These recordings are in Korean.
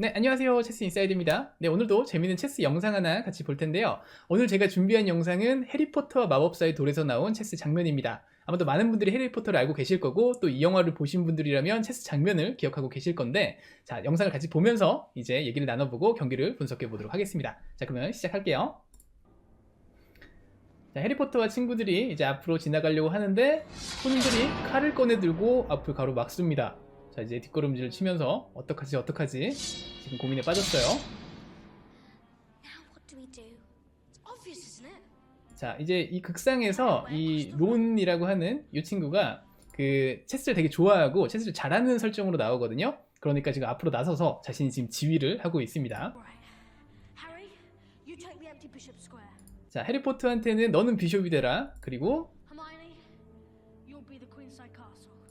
네, 안녕하세요. 체스 인사이드입니다. 네, 오늘도 재밌는 체스 영상 하나 같이 볼 텐데요. 오늘 제가 준비한 영상은 해리포터와 마법사의 돌에서 나온 체스 장면입니다. 아마도 많은 분들이 해리포터를 알고 계실 거고 또 이 영화를 보신 분들이라면 체스 장면을 기억하고 계실 건데 자, 영상을 같이 보면서 이제 얘기를 나눠보고 경기를 분석해 보도록 하겠습니다. 자, 그러면 시작할게요. 자, 해리포터와 친구들이 이제 앞으로 지나가려고 하는데 손들이 칼을 꺼내 들고 앞을 가로 막습니다. 자, 이제 뒷걸음질을 치면서 어떡하지 어떡하지 지금 고민에 빠졌어요. 자, 이제 이 극상에서 이 론이라고 하는 이 친구가 그 체스를 되게 좋아하고 체스를 잘하는 설정으로 나오거든요. 그러니까 지금 앞으로 나서서 자신이 지금 지휘를 하고 있습니다. 자, 해리포터한테는 너는 비숍이 되라. 그리고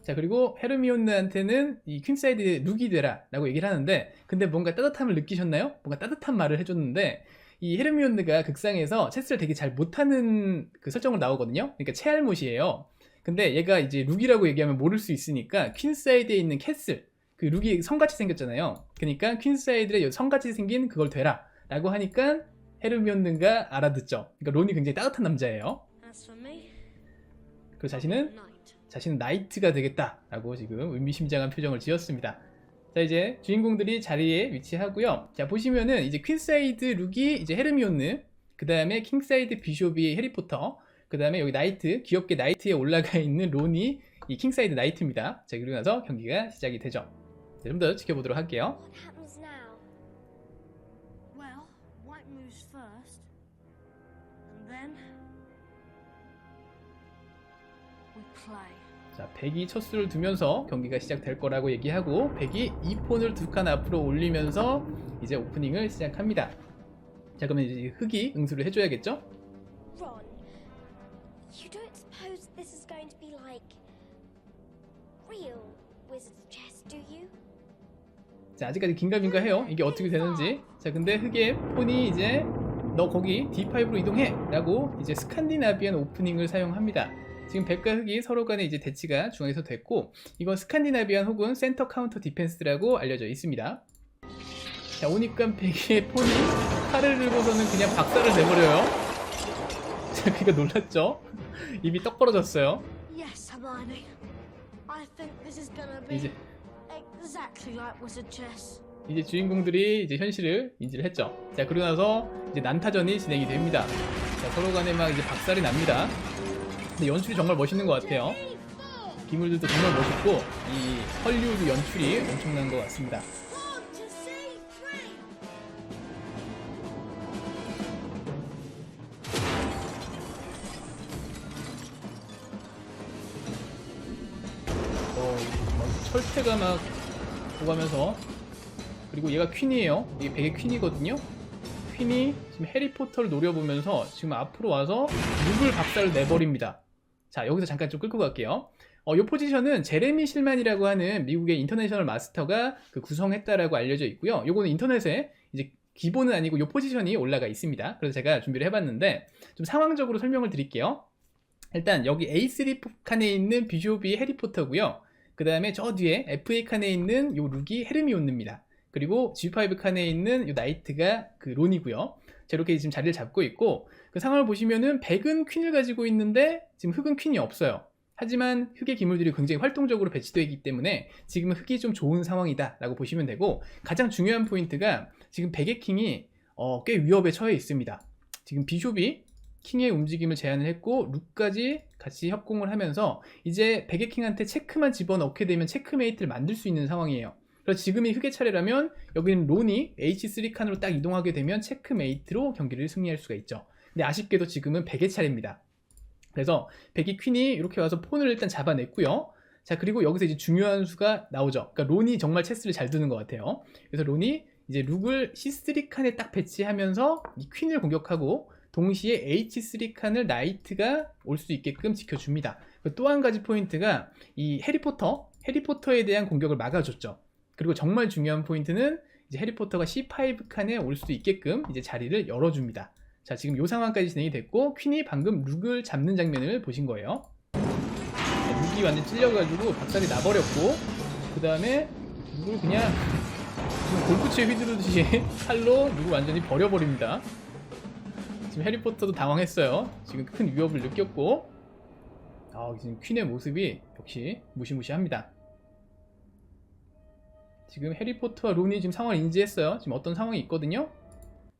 자, 그리고 헤르미온느한테는 이 퀸사이드 룩이 되라 라고 얘기를 하는데 근데 뭔가 따뜻함을 느끼셨나요? 뭔가 따뜻한 말을 해줬는데 이 헤르미온느가 극상에서 체스를 되게 잘 못하는 그 설정으로 나오거든요. 그러니까 체알못이에요. 근데 얘가 이제 룩이라고 얘기하면 모를 수 있으니까 퀸사이드에 있는 캐슬 그 룩이 성같이 생겼잖아요. 그러니까 퀸사이드에 성같이 생긴 그걸 되라 라고 하니까 헤르미온느가 알아듣죠. 그러니까 론이 굉장히 따뜻한 남자예요. 그 자신은. 자신은 나이트가 되겠다라고 지금 의미심장한 표정을 지었습니다. 자 이제 주인공들이 자리에 위치하고요. 자 보시면은 이제 퀸사이드 룩이 이제 헤르미온느, 그 다음에 킹사이드 비숍이 해리포터, 그 다음에 여기 나이트 귀엽게 나이트에 올라가 있는 론이 이 킹사이드 나이트입니다. 자 그리고 나서 경기가 시작이 되죠. 자, 좀더 지켜보도록 할게요. 자, 백이 첫 수를 두면서 경기가 시작될 거라고 얘기하고 백이 2폰을 두 칸 앞으로 올리면서 이제 오프닝을 시작합니다. 자, 그러면 이제 흑이 응수를 해줘야겠죠? Ron, you don't suppose this is going to be like real wizard's chess, do you? 자, 아직까지 긴가민가해요. 이게 어떻게 되는지. 자, 근데 흑의 폰이 이제 너 거기 D5로 이동해! 라고 이제 스칸디나비안 오프닝을 사용합니다. 지금 백과 흑이 서로 간에 이제 대치가 중앙에서 됐고, 이건 스칸디나비안 혹은 센터 카운터 디펜스라고 알려져 있습니다. 자, 오니까 백의 폰이 칼을 들고서는 그냥 박살을 내버려요. 자, 그니까 놀랐죠? 입이 떡 벌어졌어요. 이제. 이제 주인공들이 이제 현실을 인지를 했죠. 자, 그러고 나서 이제 난타전이 진행이 됩니다. 자, 서로 간에 막 이제 박살이 납니다. 근데 연출이 정말 멋있는 것 같아요. 기물들도 정말 멋있고, 이 헐리우드 연출이 엄청난 것 같습니다. 어, 막 철퇴가 막 오가면서 그리고 얘가 퀸이에요. 이게 백의 퀸이거든요. 퀸이 지금 해리포터를 노려보면서 지금 앞으로 와서 룩을 박살을 내버립니다. 자 여기서 잠깐 좀 끌고 갈게요. 어, 이 포지션은 제레미 실만이라고 하는 미국의 인터내셔널 마스터가 그 구성했다라고 알려져 있고요. 요거는 인터넷에 이제 기본은 아니고 이 포지션이 올라가 있습니다. 그래서 제가 준비를 해봤는데 좀 상황적으로 설명을 드릴게요. 일단 여기 A3 칸에 있는 비숍이 해리포터고요. 그 다음에 저 뒤에 FA 칸에 있는 요 룩이 헤르미온느입니다. 그리고 G5 칸에 있는 요 나이트가 그 론이고요. 자, 이렇게 지금 자리를 잡고 있고 그 상황을 보시면은 백은 퀸을 가지고 있는데 지금 흑은 퀸이 없어요. 하지만 흑의 기물들이 굉장히 활동적으로 배치되어 있기 때문에 지금은 흑이 좀 좋은 상황이다 라고 보시면 되고 가장 중요한 포인트가 지금 백의 킹이 어, 꽤 위협에 처해 있습니다. 지금 비숍이 킹의 움직임을 제한을 했고 룩까지 같이 협공을 하면서 이제 백의 킹한테 체크만 집어넣게 되면 체크메이트를 만들 수 있는 상황이에요. 그래서 지금이 흑의 차례라면 여기는 론이 H3 칸으로 딱 이동하게 되면 체크메이트로 경기를 승리할 수가 있죠. 근데 아쉽게도 지금은 백의 차례입니다. 그래서 백이 퀸이 이렇게 와서 폰을 일단 잡아냈고요. 자 그리고 여기서 이제 중요한 수가 나오죠. 그러니까 론이 정말 체스를 잘 두는 것 같아요. 그래서 론이 이제 룩을 C3 칸에 딱 배치하면서 이 퀸을 공격하고 동시에 H3 칸을 나이트가 올 수 있게끔 지켜줍니다. 또 한 가지 포인트가 이 해리포터, 해리포터에 대한 공격을 막아줬죠. 그리고 정말 중요한 포인트는 이제 해리포터가 C5 칸에 올수 있게끔 이제 자리를 열어줍니다. 자, 지금 이 상황까지 진행이 됐고 퀸이 방금 룩을 잡는 장면을 보신 거예요. 자, 룩이 완전 찔려가지고 박살이 나버렸고 그 다음에 룩을 그냥 골프채 휘두르듯이 칼로 누구 완전히 버려버립니다. 지금 해리포터도 당황했어요. 지금 큰 위협을 느꼈고, 아, 지금 퀸의 모습이 역시 무시무시합니다. 지금 해리포터와 론이 지금 상황을 인지했어요. 지금 어떤 상황이 있거든요.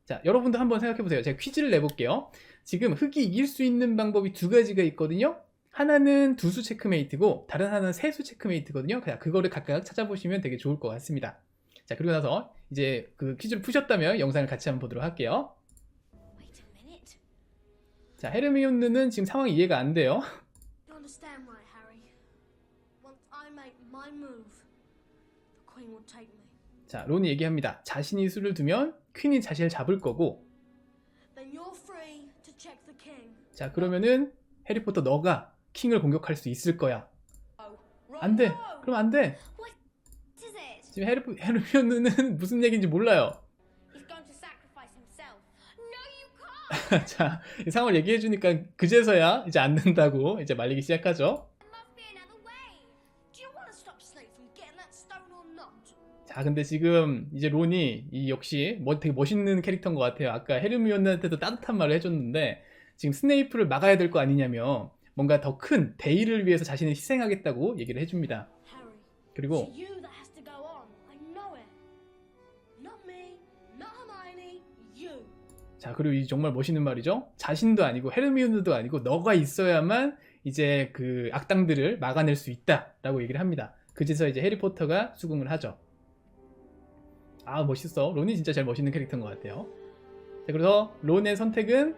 자, 여러분도 한번 생각해보세요. 제가 퀴즈를 내볼게요. 지금 흑이 이길 수 있는 방법이 두 가지가 있거든요. 하나는 두수 체크메이트고 다른 하나는 세수 체크메이트거든요. 그냥 그거를 각각 찾아보시면 되게 좋을 것 같습니다. 자, 그리고 나서 이제 그 퀴즈를 푸셨다면 영상을 같이 한번 보도록 할게요. 자, 헤르미온느는 지금 상황이 이해가 안 돼요. 자, 론이 얘기합니다. 자신이 수를 두면 퀸이 자신을 잡을 거고. 자, 그러면은 해리포터 너가 킹을 공격할 수 있을 거야. Right 안 돼. 그럼 안 돼. 지금 헤르, 헤르미온느는 무슨 얘기인지 몰라요. 자, 이 상황을 얘기해 주니까 그제서야 이제 안 된다고 이제 말리기 시작하죠. 자, 근데 지금 이제 론이 이 역시 뭐 되게 멋있는 캐릭터인 것 같아요. 아까 헤르미온한테도 따뜻한 말을 해줬는데 지금 스네이프를 막아야 될 거 아니냐며 뭔가 더 큰 대의를 위해서 자신을 희생하겠다고 얘기를 해줍니다. 그리고. 자 그리고 이 정말 멋있는 말이죠. 자신도 아니고 헤르미온도 아니고 너가 있어야만 이제 그 악당들을 막아낼 수 있다라고 얘기를 합니다. 그제서 이제 해리포터가 수긍을 하죠. 아 멋있어. 론이 진짜 제일 멋있는 캐릭터인 것 같아요. 자 그래서 론의 선택은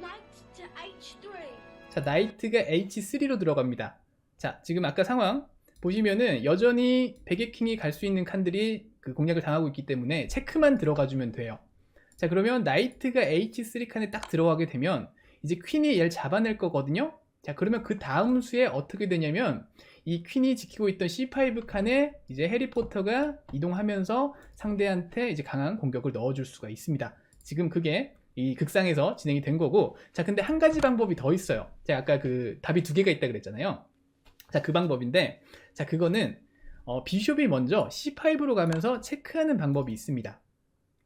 Knight to H3. 자, 나이트가 H3로 들어갑니다. 자, 지금 아까 상황 보시면은 여전히 베개킹이 갈 수 있는 칸들이 그 공략을 당하고 있기 때문에 체크만 들어가주면 돼요. 자, 그러면 나이트가 H3 칸에 딱 들어가게 되면 이제 퀸이 얘를 잡아낼 거거든요. 자, 그러면 그 다음 수에 어떻게 되냐면 이 퀸이 지키고 있던 C5 칸에 이제 해리포터가 이동하면서 상대한테 이제 강한 공격을 넣어줄 수가 있습니다. 지금 그게 이 극상에서 진행이 된 거고 자 근데 한 가지 방법이 더 있어요. 제가 아까 그 답이 두 개가 있다 그랬잖아요. 자 그 방법인데 자 그거는 어, 비숍이 먼저 C5로 가면서 체크하는 방법이 있습니다.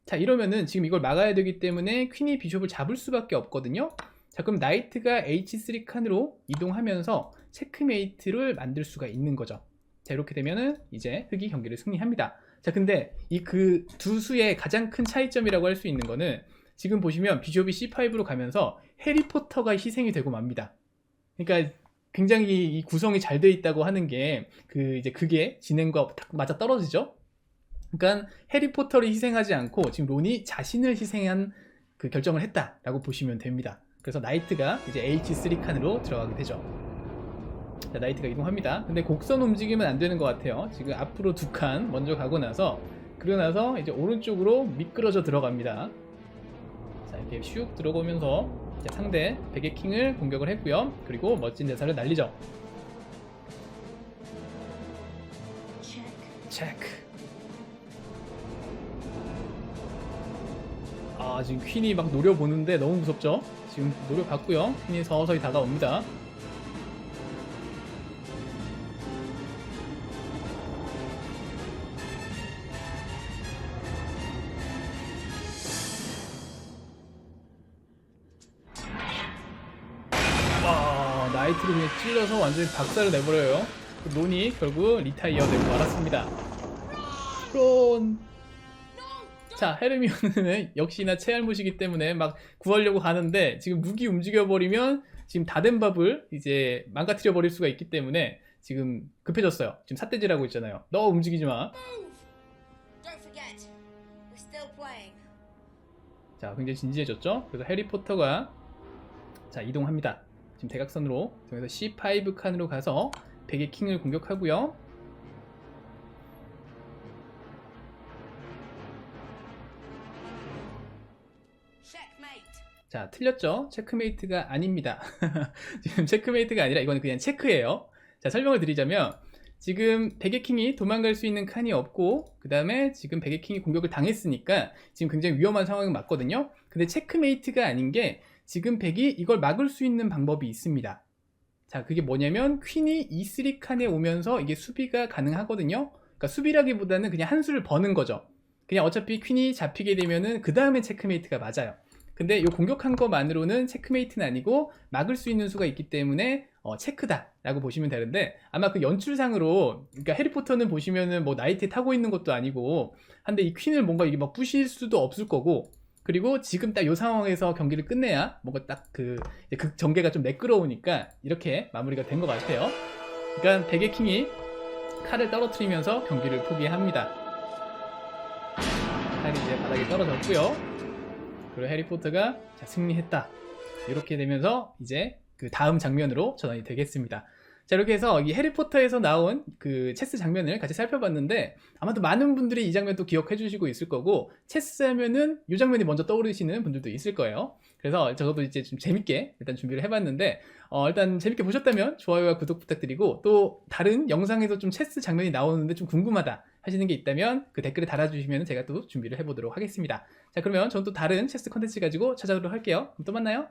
자 이러면은 지금 이걸 막아야 되기 때문에 퀸이 비숍을 잡을 수밖에 없거든요 자 그럼 나이트가 H3 칸으로 이동하면서 체크메이트를 만들 수가 있는 거죠 자 이렇게 되면은 이제 흑이 경기를 승리합니다 자 근데 이 그 두 수의 가장 큰 차이점이라고 할 수 있는 거는 지금 보시면 비숍이 C5로 가면서 해리포터가 희생이 되고 맙니다. 그러니까 굉장히 이 구성이 잘 돼 있다고 하는 게 그 이제 그게 진행과 딱 맞아 떨어지죠. 그러니까 해리포터를 희생하지 않고 지금 론이 자신을 희생한 그 결정을 했다라고 보시면 됩니다. 그래서 나이트가 이제 H3 칸으로 들어가게 되죠. 자, 나이트가 이동합니다. 근데 곡선 움직이면 안 되는 것 같아요. 지금 앞으로 두 칸 먼저 가고 나서 그러고 나서 이제 오른쪽으로 미끄러져 들어갑니다. 자 이렇게 슉 들어오면서 이제 상대 베개 킹을 공격을 했고요. 그리고 멋진 대사를 날리죠. 체크. 아 지금 퀸이 막 노려보는데 너무 무섭죠? 지금 노려봤고요. 퀸이 서서히 다가옵니다. 와 나이트를 그냥 찔러서 완전히 박살을 내버려요. 론이 결국 리타이어 되고 말았습니다. 론. 자, 헤르미온은 역시나 체할못이기 때문에 막 구하려고 가는데 지금 무기 움직여버리면 지금 다 된 밥을 이제 망가뜨려 버릴 수가 있기 때문에 지금 급해졌어요. 지금 삿대질하고 있잖아요. 너 움직이지 마. 자, 굉장히 진지해졌죠? 그래서 해리포터가 자, 이동합니다. 지금 대각선으로 그래서 C5 칸으로 가서 베개 킹을 공격하고요. 자, 틀렸죠? 체크메이트가 아닙니다. 지금 체크메이트가 아니라 이거는 그냥 체크예요. 자, 설명을 드리자면 지금 베개킹이 도망갈 수 있는 칸이 없고 그 다음에 지금 베개킹이 공격을 당했으니까 지금 굉장히 위험한 상황이 맞거든요. 근데 체크메이트가 아닌 게 지금 백이 이걸 막을 수 있는 방법이 있습니다. 자, 그게 뭐냐면 퀸이 E3 칸에 오면서 이게 수비가 가능하거든요. 그러니까 수비라기보다는 그냥 한 수를 버는 거죠. 그냥 어차피 퀸이 잡히게 되면은 그 다음에 체크메이트가 맞아요. 근데 이 공격한 것만으로는 체크메이트는 아니고 막을 수 있는 수가 있기 때문에 어, 체크다라고 보시면 되는데 아마 그 연출상으로 그러니까 해리포터는 보시면은 뭐 나이트에 타고 있는 것도 아니고 한데 이 퀸을 뭔가 이게 막 부실 수도 없을 거고 그리고 지금 딱 이 상황에서 경기를 끝내야 뭔가 딱그 그 전개가 좀 매끄러우니까 이렇게 마무리가 된 것 같아요. 그러니까 베개 킹이 칼을 떨어뜨리면서 경기를 포기합니다. 칼이 이제 바닥에 떨어졌고요. 그리고 해리포터가 자, 승리했다. 이렇게 되면서 이제 그 다음 장면으로 전환이 되겠습니다. 자 이렇게 해서 이 해리포터에서 나온 그 체스 장면을 같이 살펴봤는데 아마도 많은 분들이 이 장면도 기억해 주시고 있을 거고 체스 하면은 이 장면이 먼저 떠오르시는 분들도 있을 거예요. 그래서 저도 이제 좀 재밌게 일단 준비를 해봤는데 어, 일단 재밌게 보셨다면 좋아요와 구독 부탁드리고 또 다른 영상에서 좀 체스 장면이 나오는데 좀 궁금하다 하시는 게 있다면 그 댓글에 달아주시면 제가 또 준비를 해보도록 하겠습니다. 자 그러면 저는 또 다른 체스 컨텐츠 가지고 찾아오도록 할게요. 또 만나요.